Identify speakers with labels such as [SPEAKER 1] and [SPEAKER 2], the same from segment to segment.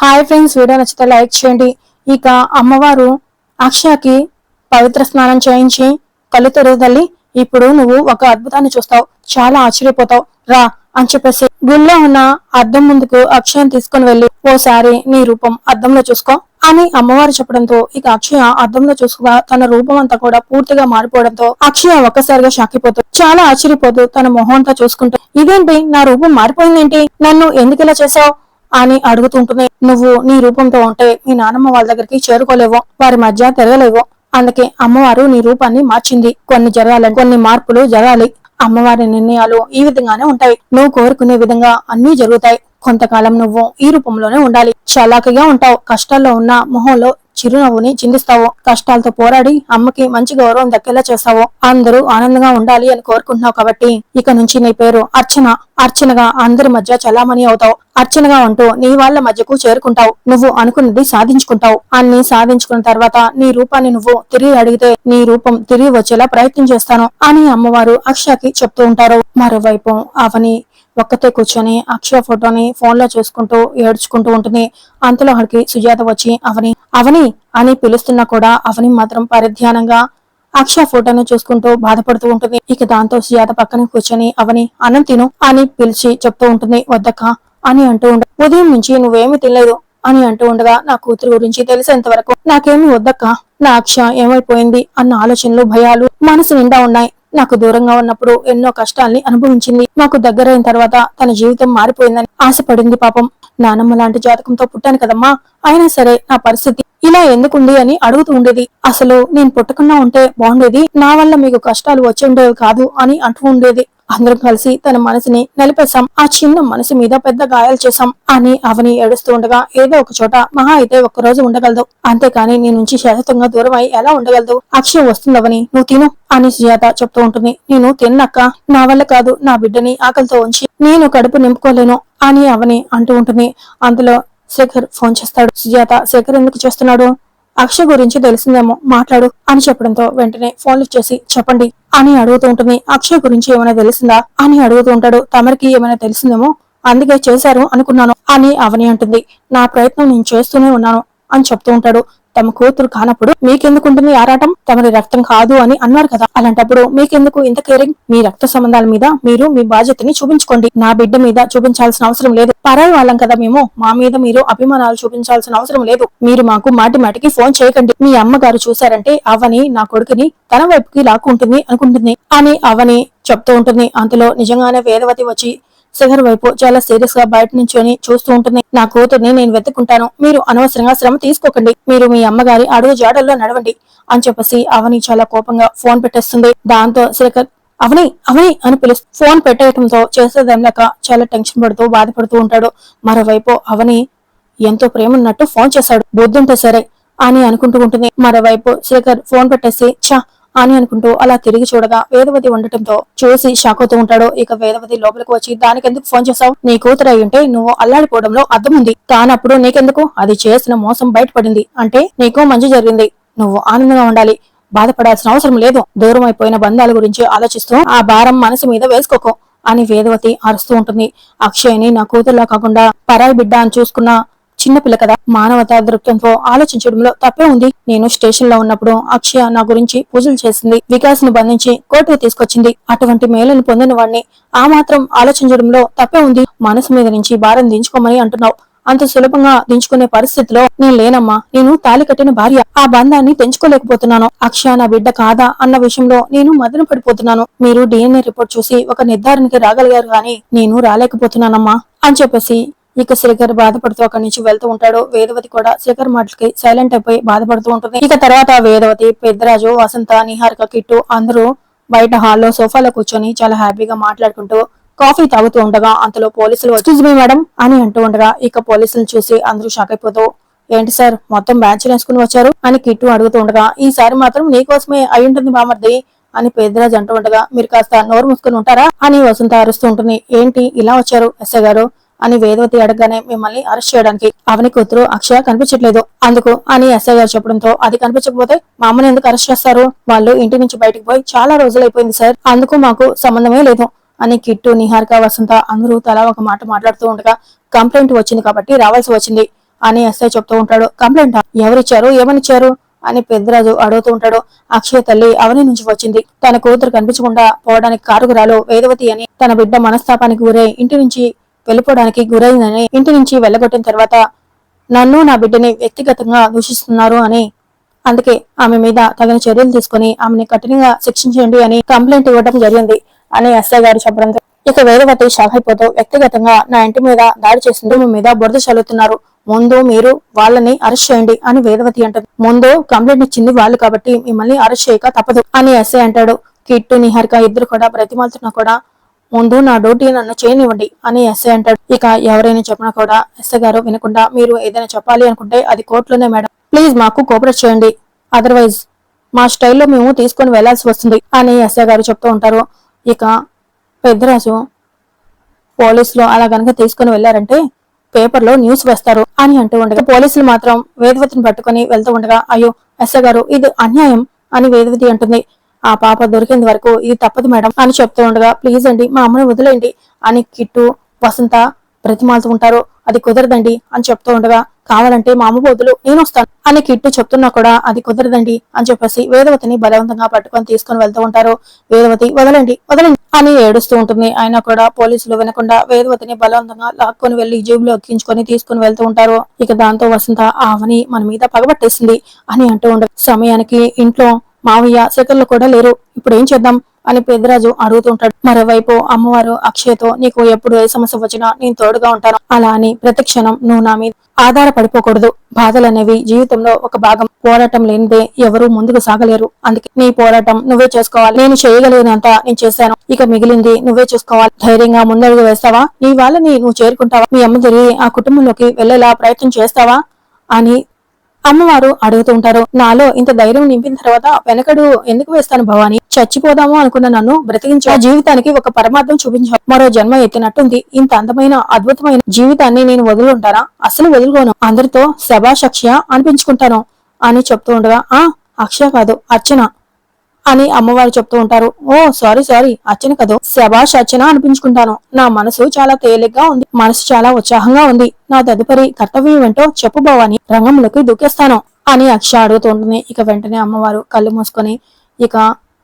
[SPEAKER 1] Hi friends video నచ్చితే like చేయండి. ఇక అమ్మవారు అక్షయకి పవిత్ర స్నానం చేయించి కళ్ళు తెరువు తల్లి ఇప్పుడు నువ్వు ఒక అద్భుతాన్ని చూస్తావు. చాలా ఆశ్చర్యపోతావు. రా అని చెప్పేసి గుళ్ళో ఉన్న అద్దం ముందుకు అక్షయని తీసుకుని వెళ్ళి ఓసారి నీ రూపం అద్దంలో చూసుకో అని అమ్మవారు చెప్పడంతో ఇక అక్షయ అద్దంలో చూసుకుగా తన రూపం అంతా కూడా పూర్తిగా మారిపోవడంతో అక్షయ ఒక్కసారిగా షాకిపోతూ చాలా ఆశ్చర్యపోతూ తన మొహం అంతా చూసుకుంటూ ఇదేంటి? నా రూపం మారిపోయిందేంటి? నన్ను ఎందుకు ఇలా చేసావు అని అడుగుతుంటుంది. నువ్వు నీ రూపంతో ఉంటే మీ నానమ్మ వాళ్ళ దగ్గరికి చేరుకోలేవో. వారి మధ్య తిరగలేవో. అందుకే అమ్మవారు నీ రూపాన్ని మార్చింది. కొన్ని జరగాలని కొన్ని మార్పులు జరగాలి. అమ్మవారి నిర్ణయాలు ఈ విధంగానే ఉంటాయి. నువ్వు కోరుకునే విధంగా అన్ని జరుగుతాయి. కొంతకాలం నువ్వు ఈ రూపంలోనే ఉండాలి. చలాకగా ఉంటావు. కష్టాల్లో ఉన్న మొహంలో చిరునవ్వుని చిందిస్తావు. కష్టాలతో పోరాడి అమ్మకి మంచి గౌరవం దక్కేలా చేస్తావు. అందరూ ఆనందంగా ఉండాలి అని కోరుకుంటున్నావు కాబట్టి ఇక నుంచి నీ పేరు అర్చన. అర్చనగా అందరి మధ్య చలామణి అవుతావు. అర్చనగా ఉంటూ నీ వాళ్ళ మధ్యకు చేరుకుంటావు. నువ్వు అనుకున్నది సాధించుకుంటావు. అన్ని సాధించుకున్న తర్వాత నీ రూపాన్ని నువ్వు తిరిగి అడిగితే నీ రూపం తిరిగి వచ్చేలా ప్రయత్నం చేస్తాను అని అమ్మవారు అక్షకి చెప్తూ ఉంటారు. మరోవైపు అవని ఒక్కతే కూర్చొని అక్షయ ఫోటోని ఫోన్లో చూసుకుంటూ ఏడ్చుకుంటూ ఉంటుంది. అంతలో అక్కడికి సుజాత వచ్చి అవని అవని! అని పిలుస్తున్నా కూడా అవని మాత్రం పరిధ్యానంగా అక్షయ ఫోటోని చూసుకుంటూ బాధపడుతూ ఉంటుంది. ఇక దాంతో సుజాత పక్కన కూర్చొని అవని అన్నం తిను అని పిలిచి చెప్తూ ఉంటుంది. వద్దక్క అని అంటూ ఉండ ఉదయం నుంచి నువ్వేమి తినలేదు అని అంటూ ఉండగా నా కూతురు గురించి తెలిసేంత వరకు నాకేమి వద్దక్క? నా అక్ష ఏమైపోయింది? అన్న ఆలోచనలు భయాలు మనసు నిండా ఉన్నాయి. నాకు దూరంగా ఉన్నప్పుడు ఎన్నో కష్టాల్ని అనుభవించింది. నాకు దగ్గరైన తర్వాత తన జీవితం మారిపోయిందని ఆశపడింది పాపం. నానమ్మ లాంటి జాతకంతో పుట్టాను కదమ్మా. అయినా సరే నా పరిస్థితి ఇలా ఎందుకుంది అని అడుగుతూ ఉండేది. అసలు నేను పుట్టకుండా ఉంటే బాగుండేది? నా వల్ల మీకు కష్టాలు వచ్చి ఉండేవి కాదు అని అంటూ ఉండేది. అందరం కలిసి తన మనసుని నిలిపేశాం. ఆ చిన్న మనసు మీద పెద్ద గాయాలు చేశాం. అని అవని ఏడుస్తూ ఉండగా ఏదో ఒక చోట మహా అయితే ఒక్కరోజు ఉండగలదు. అంతేకాని నీ నుంచి శాశ్వతంగా దూరం అయి ఎలా ఉండగలదు? అక్షయం వస్తుందవని నువ్వు తిను అని సుజాత చెప్తూ ఉంటుంది. నేను తిన్నాక నా వల్ల కాదు. నా బిడ్డని ఆకలితో ఉంచి నేను కడుపు నింపుకోలేను అని అవని అంటూ ఉంటుంది. అందులో శేఖర్ ఫోన్ చేస్తాడు. సుజాత శేఖర్ ఎందుకు చేస్తున్నాడు? అక్షయ్ గురించి తెలిసిందేమో? మాట్లాడు అని చెప్పడంతో వెంటనే ఫోన్ లిఫ్ట్ చేసి చెప్పండి. అని అడుగుతూ ఉంటుంది. అక్షయ్ గురించి ఏమైనా తెలిసిందా? అని అడుగుతూ ఉంటాడు. తమరికి ఏమైనా తెలిసిందేమో? అందుకే చేశారు అనుకున్నాను అని అవని అంటుంది. నా ప్రయత్నం నేను చేస్తూనే ఉన్నాను అని చెప్తూ ఉంటాడు. తమ కూతురు కానప్పుడు మీకెందుకుంటుంది ఆరాటం? తమరి రక్తం కాదు అని అన్నారు కదా. అలాంటప్పుడు మీకెందుకు ఇంత కేరింగ్? మీ రక్త సంబంధాల మీద మీరు మీ బాధ్యతని చూపించుకోండి. నా బిడ్డ మీద చూపించాల్సిన అవసరం లేదు. పరాయి వాళ్ళం కదా మేము. మా మీద మీరు అభిమానాలు చూపించాల్సిన అవసరం లేదు. మీరు మాకు మాటి మాటికి ఫోన్ చేయకండి. మీ అమ్మగారు చూశారంటే అవని నా కొడుకుని తన వైపుకి లాక్కుంటుంది అనుకుంటుంది. అని అవని చెప్తూ ఉంటుంది. అంతలో నిజంగానే వేదవతి వచ్చి శిఖర్ వైపు చాలా సీరియస్గా బయట నుంచొని చూస్తూ ఉంటుంది. నా కూతుర్ని నేను వెతుకుంటాను మీరు అనవసరంగా శ్రమ తీసుకోకండి. మీరు మీ అమ్మగారి అడుగు జాడల్లో నడవండి అని చెప్పేసి అవని చాలా కోపంగా ఫోన్ పెట్టేస్తుంది. దాంతో శేఖర్ అవని అవని అని పిలుస్తూ ఫోన్ పెట్టేయటంతో చేసేదేం చాలా టెన్షన్ పడుతూ బాధపడుతూ ఉంటాడు. మరోవైపు అవని ఎంతో ప్రేమ ఉన్నట్టు ఫోన్ చేశాడు. బుద్ధుంటే సరే అని అనుకుంటూ ఉంటుంది. మరోవైపు శేఖర్ ఫోన్ పెట్టేసి చా అని అనుకుంటూ అలా తిరిగి చూడగా వేదవతి ఉండటంతో చూసి షాక్ అవుతూ ఉంటాడు. ఇక వేదవతి లోపలికి వచ్చి దానికెందుకు ఫోన్ చేశావు? నీ కూతురు అయి ఉంటే నువ్వు అల్లాడిపోవడంలో అర్థం ఉంది. తానప్పుడు నీకెందుకు? అది చేసిన మోసం బయటపడింది. అంటే నీకు మంచి జరిగింది. నువ్వు ఆనందంగా ఉండాలి. బాధపడాల్సిన అవసరం లేదు. దూరం అయిపోయిన బంధాల గురించి ఆలోచిస్తూ ఆ భారం మనసు మీద వేసుకోకో అని వేదవతి అరుస్తూ ఉంటుంది. అక్షయ్ని నా కూతురులా కాకుండా పరాయి బిడ్డ అని చూసుకున్న చిన్నపిల్ల కదా. మానవతా దృక్పథంతో ఆలోచించడంలో తప్పే ఉంది. నేను స్టేషన్లో ఉన్నప్పుడు అక్షయ నా గురించి పూజలు చేసింది. వికాస్ని బంధించి కోర్టుకు తీసుకొచ్చింది. అటువంటి మేలును పొందిన వాడిని ఆ మాత్రం ఆలోచించడంలో తప్పే ఉంది. మనసు మీద నుంచి భారం దించుకోమని అంటున్నావు. అంత సులభంగా దించుకునే పరిస్థితిలో నేను లేనమ్మా. నేను తాలి కట్టిన భార్య. ఆ బంధాన్ని తెంచుకోలేకపోతున్నాను అక్షయ నా బిడ్డ కాదా అన్న విషయంలో నేను మదన పడిపోతున్నాను. మీరు డిఎన్ఏ రిపోర్ట్ చూసి ఒక నిర్ధారణకి రాగలిగారు గాని నేను రాలేకపోతున్నానమ్మా అని చెప్పేసి ఇక శ్రీకర్ బాధపడుతూ అక్కడి నుంచి వెళ్తూ ఉంటాడు. వేదవతి కూడా శ్రీకర్ మాటలకి సైలెంట్ అయిపోయి బాధపడుతూ ఉంటుంది. ఇక తర్వాత వేదవతి పెద్దరాజు వసంత నిహారిక కిట్టు అందరూ బయట హాల్లో సోఫాలో కూర్చొని చాలా హ్యాపీగా మాట్లాడుకుంటూ కాఫీ తాగుతూ ఉండగా అంతలో పోలీసులు ఎక్స్క్యూజ్ మీ మేడం అని అంటూ ఉండగా ఇక పోలీసులు చూసి అందరూ షాక్ అయిపోతూ ఏంటి సార్ మొత్తం బ్యాచ్ వేసుకుని వచ్చారు? అని కిట్టు అడుగుతూ ఉండగా ఈసారి మాత్రం నీకోసమే అయి ఉంటుంది బామర్ది అని పేదరాజు అంటూ ఉండగా మీరు కాస్త నోరు మూసుకుని ఉంటారా? అని వసంత అరుస్తూ ఉంటుంది ఏంటి ఇలా వచ్చారు ఎస్ఐ గారు? అని వేదవతి అడగగానే మిమ్మల్ని అరెస్ట్ చేయడానికి అవని కూతురు అక్షయ కనిపించట్లేదు. అందుకు అని ఎస్ఐ గారు చెప్పడంతో అది కనిపించకపోతే మా అమ్మని ఎందుకు అరెస్ట్ చేస్తారు? వాళ్ళు ఇంటి నుంచి బయటకు పోయి చాలా రోజులు అయిపోయింది సార్. అందుకు మాకు సంబంధమే లేదు అని కిట్టు నిహారిక వసంత అందరూ తలా ఒక మాట మాట్లాడుతూ ఉండగా కంప్లైంట్ వచ్చింది కాబట్టి రావాల్సి వచ్చింది అని ఎస్ఐ చెప్తూ ఉంటాడు. కంప్లైంట్? ఎవరిచ్చారు? ఏమనిచ్చారు? అని పెద్దరాజు అడుగుతూ ఉంటాడు. అక్షయ తల్లి అవని నుంచి వచ్చింది. తన కూతురు కనిపించకుండా పోవడానికి కారుకురాలు వేదవతి అని తన బిడ్డ మనస్తాపానికి గురై ఇంటి నుంచి వెళ్ళిపోవడానికి గురైందని ఇంటి నుంచి వెళ్ళగొట్టిన తర్వాత నన్ను నా బిడ్డని వ్యక్తిగతంగా దూషిస్తున్నారు అని. అందుకే ఆమె మీద తగిన చర్యలు తీసుకుని ఆమెని కఠినంగా శిక్షించండి అని కంప్లైంట్ ఇవ్వడం జరిగింది అని ఎస్ఐ గారు చెప్పడంతో ఇక వేదవతి షాక్ అయిపోతూ వ్యక్తిగతంగా నా ఇంటి మీద దాడి చేసింది మీ మీద బురద చల్లుతున్నారు. ముందు మీరు వాళ్ళని అరెస్ట్ చేయండి అని వేదవతి అంటారు ముందు కంప్లైంట్ ఇచ్చింది వాళ్ళు కాబట్టి మిమ్మల్ని అరెస్ట్ చేయక తప్పదు అని ఎస్ఐ అంటాడు. కిట్టు నిహారిక ఇద్దరు కూడా బ్రతిమాలుతున్నా కూడా ముందు నా డ్యూటీ నన్ను చేయనివ్వండి అని ఎస్ఐ అంటాడు. ఇక ఎవరైనా చెప్పినా కూడా ఎస్ఐ గారు వినకుండా మీరు ఏదైనా చెప్పాలి అనుకుంటే అది కోర్టులోనే మేడం. ప్లీజ్ మాకు కోఆపరేట్ చేయండి. అదర్వైజ్ మా స్టైల్లో మేము తీసుకొని వెళ్ళాల్సి వస్తుంది అని ఎస్ఐ గారు చెప్తూ ఉంటారు. ఇక పెద్దరాజు పోలీసులు అలా గనక తీసుకుని వెళ్ళారంటే పేపర్లో న్యూస్ వేస్తారు అని అంటూ ఉండగా పోలీసులు మాత్రం వేదవతిని పట్టుకుని వెళ్తూ ఉండగా అయ్యో ఎస్ఐ గారు ఇది అన్యాయం అని వేదవతి అంటుంది. ఆ పాప దొరికేంత వరకు ఇది తప్పదు మేడం అని చెప్తూ ఉండగా ప్లీజ్ అండి మా అమ్మని వదిలేయండి అని కిట్టు వసంత బ్రతిమాలుతూ ఉంటారు. అది కుదరదండి అని చెప్తూ ఉండగా కావాలంటే మా అమ్మ బదులు నేను వస్తాను అని కిట్టు చెప్తున్నా కూడా అది కుదరదండి అని చెప్పేసి వేదవతిని బలవంతంగా పట్టుకొని తీసుకొని వెళ్తూ ఉంటారు. వేదవతి వదలండి వదలండి అని ఏడుస్తూ ఉంటుంది. ఆయన కూడా పోలీసులు వినకుండా వేదవతిని బలవంతంగా లాక్కొని వెళ్ళి జేబులో ఎక్కించుకొని తీసుకుని వెళ్తూ ఉంటారు. ఇక దాంతో వసంత ఆవని మన మీద పగబట్టేసింది అని అంటూ ఉండదు సమయానికి ఇంట్లో మావయ్య సెకండ్లు కూడా లేరు. ఇప్పుడు ఏం చేద్దాం అని పెద్దరాజు అడుగుతుంటాడు. మరోవైపు అమ్మవారు అక్షయ్తో నీకు ఎప్పుడు ఏ సమస్య వచ్చినా నేను తోడుగా ఉంటాను. అలా అని ప్రతి క్షణం నువ్వు నా మీద ఆధారపడిపోకూడదు. బాధలనేవి జీవితంలో ఒక భాగం. పోరాటం లేనిదే ఎవరూ ముందుకు సాగలేరు. అందుకే నీ పోరాటం నువ్వే చేసుకోవాలి. నేను చేయగలిగినంత నేను చేశాను. ఇక మిగిలింది నువ్వే చూసుకోవాలి. ధైర్యంగా ముందడుగు వేస్తావా? నీ వాళ్ళని నువ్వు చేరుకుంటావా? మీ అమ్మ తిరిగి ఆ కుటుంబంలోకి వెళ్ళేలా ప్రయత్నం చేస్తావా? అని అమ్మవారు అడుగుతూ ఉంటారు నాలో ఇంత ధైర్యం నింపిన తర్వాత వెనకడు ఎందుకు వేస్తాను భవాని? చచ్చిపోదాము అనుకున్న నన్ను బ్రతికించి. జీవితానికి ఒక పరమార్థం చూపించావు మరో జన్మ ఎత్తినట్టుంది. ఇంత అందమైన అద్భుతమైన జీవితాన్ని నేను వదులుంటానా అసలు వదులుకోను. అందరితో శభాష్ అనిపించుకుంటాను అని చెప్తూ ఉండగా ఆ అక్షయ కాదు అర్చన. అని అమ్మవారు చెప్తూ ఉంటారు. ఓ సారీ సారీ అర్చన కదో. శబాష్ అర్చన అనిపించుకుంటాను. నా మనసు చాలా తేలిగ్గా ఉంది. మనసు చాలా ఉత్సాహంగా ఉంది. నా తదుపరి కర్తవ్యం ఏంటో చెప్పు భవాని. రంగంలోకి దూకేస్తాను అని అక్ష అడుగుతుంటుంది ఇక వెంటనే అమ్మవారు కళ్ళు మూసుకొని ఇక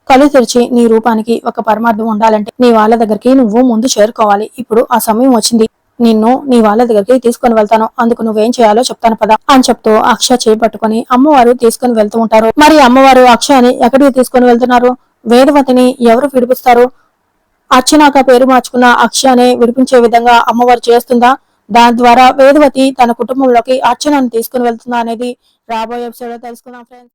[SPEAKER 1] కళ్ళు తెరిచి నీ రూపానికి ఒక పరమార్థం ఉండాలంటే నీ వాళ్ళ దగ్గరికి నువ్వు ముందు చేరుకోవాలి. ఇప్పుడు ఆ సమయం వచ్చింది. నిన్ను నీ వాళ్ళ దగ్గరికి తీసుకొని వెళ్తాను. అందుకు నువ్వేం చేయాలో చెప్తాను పదా అని చెప్తూ అక్ష చేపట్టుకుని అమ్మవారు తీసుకొని వెళ్తూ ఉంటారు. మరి అమ్మవారు అక్షయని ఎక్కడికి తీసుకొని వెళ్తున్నారు? వేదవతిని ఎవరు విడిపిస్తారు? అర్చనాక పేరు మార్చుకున్న అక్షయని విడిపించే విధంగా అమ్మవారు చేస్తుందా? దాని ద్వారా వేదవతి తన కుటుంబంలోకి అర్చనను తీసుకుని వెళ్తుందా అనేది రాబోయే ఎపిసోడ్ తెలుసుకుందాం ఫ్రెండ్స్